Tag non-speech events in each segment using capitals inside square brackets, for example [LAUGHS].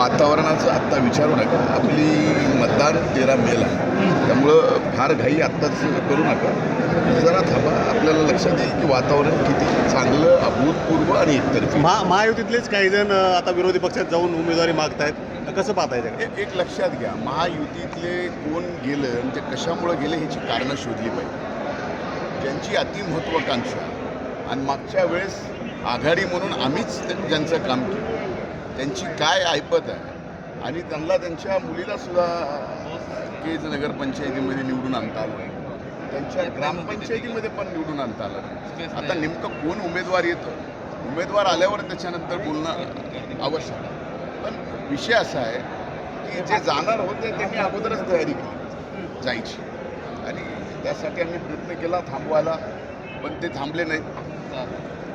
वातावरणाचा आत्ता विचारू नका. आपली मतदान तेरा मेला त्यामुळं फार घाई आत्ताच करू नका. जरा थांबा. आपल्याला लक्षात येईल की वातावरण किती चांगलं अभूतपूर्व आणि एकतर्फी. महा महायुतीतलेच काही जण आता विरोधी पक्षात जाऊन उमेदवारी मागतायत. कसं पाहताय एक लक्षात घ्या. महायुतीतले कोण गेलं म्हणजे आणि ते कशामुळे गेले ह्याची कारणं शोधली पाहिजे. ज्यांची अतिमहत्वाकांक्षा आणि मागच्या वेळेस आघाडी म्हणून आम्हीच ज्यांचं काम केलं. त्यांची काय ऐपत आहे? आणि त्यांना त्यांच्या मुलीला सुद्धा केज नगरपंचायतीमध्ये निवडून आणता आलं. नाही त्यांच्या ग्रामपंचायतीमध्ये पण निवडून आणता आलं. नाही आता नेमकं कोण उमेदवार येतं? उमेदवार आल्यावर त्याच्यानंतर बोलणं आवश्यक आहे. पण विषय असा आहे की जे जाणार होते त्यांनी अगोदरच तयारी केली. जायची. आणि त्यासाठी आम्ही प्रयत्न केला थांबवायला पण ते थांबले नाहीत.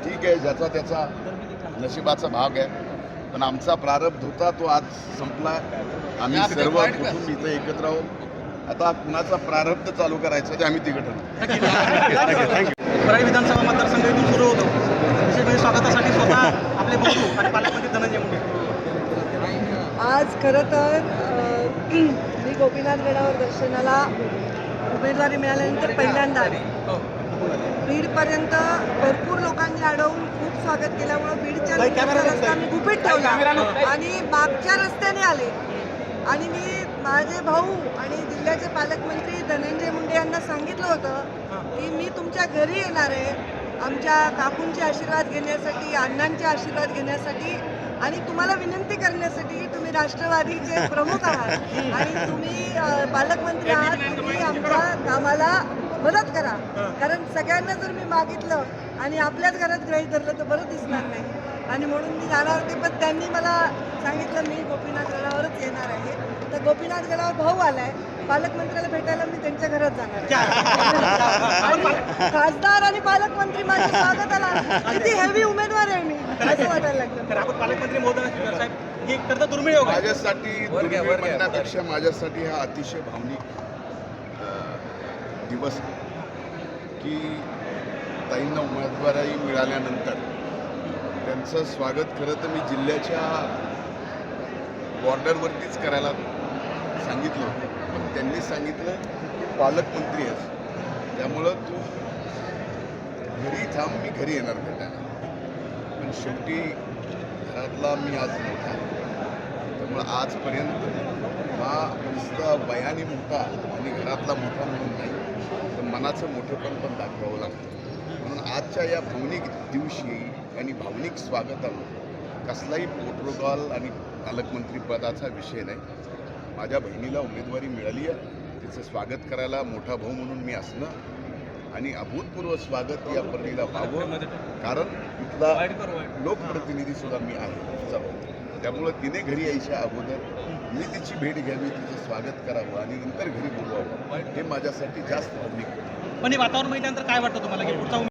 ठीक आहे ज्याचा त्याचा नशिबाचा भाग आहे. पण आमचा प्रारब्ध होता तो आज संपला. आम्ही सर्व कुटुंब इथं एकत्र आहोत. आता कुणाचा प्रारब्ध चालू करायचा ते आम्ही तिकडे परळी विधानसभा मतदारसंघ इथून सुरू होतो. विशेष म्हणजे स्वागतासाठी स्वतः आपले बंधू आणि पालकमंत्री धनंजय मुंडे. आज खरं तर [CLEARS THROAT] मी गोपीनाथ गडावर दर्शनाला उमेदवारी मिळाल्यानंतर पहिल्यांदा आले. बीडपर्यंत भरपूर लोकांनी अडवून खूप स्वागत केल्यामुळं बीडच्या रस्ता. मी गुपित ठेवला. आणि मागच्या रस्त्याने आले आणि मी माझे भाऊ आणि जिल्ह्याचे पालकमंत्री धनंजय मुंडे यांना सांगितलं होतं की मी तुमच्या घरी येणार आहे आमच्या काकूंचे आशीर्वाद घेण्यासाठी अण्णांचे आशीर्वाद घेण्यासाठी आणि तुम्हाला विनंती करण्यासाठी की तुम्ही राष्ट्रवादीचे प्रमुख आहात [LAUGHS] आणि तुम्ही पालकमंत्री आहात तुम्ही आमच्या कामाला मदत करा. कारण सगळ्यांना जर मी मागितलं आणि आपल्याच घरात ग्रहित धरलं तर बरं दिसणार नाही. आणि म्हणून मी जाणार होते पण त्यांनी मला सांगितलं मी गोपीनाथ गडावरच येणार आहे. तर गोपीनाथ गडावर भाऊ आलाय. पालकमंत्र्याला भेटायला मी त्यांच्या घरात जाणार आहे. [LAUGHS] आणि खासदार आणि पालकमंत्री माझ्या स्वागताला किती हेवी उमेदवार आहे मी. असं वाटायला लागलं. तर आपण पालकमंत्री महोदय साहेब ही खरं तर दुर्मिळ योग आहे. माझ्यासाठी माझ्यासाठी हा अतिशय भावनिक दिवस की ताईंना उमेदवारी मिळाल्यानंतर त्यांचं स्वागत खरं तर मी जिल्ह्याच्या बॉर्डरवरतीच करायला सांगितलं होतं. पण त्यांनी सांगितलं की पालकमंत्री आहेस. त्यामुळं तू घरी थांब मी घरी येणार भेटायला. पण शेवटी घरातला मी आज मोठा त्यामुळं आजपर्यंत हा नुसता वयाने मोठा आणि घरातला मोठा म्हणून नाही तर मनाचं मोठेपण पण दाखवावं लागतं. म्हणून आजच्या या भावनिक दिवशी आणि भावनिक स्वागताला कसलाही प्रोटोकॉल आणि पालकमंत्री पदाचा विषय नाही. माझ्या बहिणीला उमेदवारी मिळाली आहे. तिचं स्वागत करायला मोठा भाऊ म्हणून मी असणं आणि अभूतपूर्व स्वागत या पर्णीला व्हावं. कारण इथला लोकप्रतिनिधी सुद्धा मी आहे. तिचा भाऊ त्यामुळं तिने घरी यायच्या अगोदर मी तिची भेट घ्यावी तिचं स्वागत करावं आणि नंतर घरी बोलवावं. हे माझ्यासाठी जास्त पण हे वातावरण माहिती काय वाटतं तुम्हाला? की पुढचा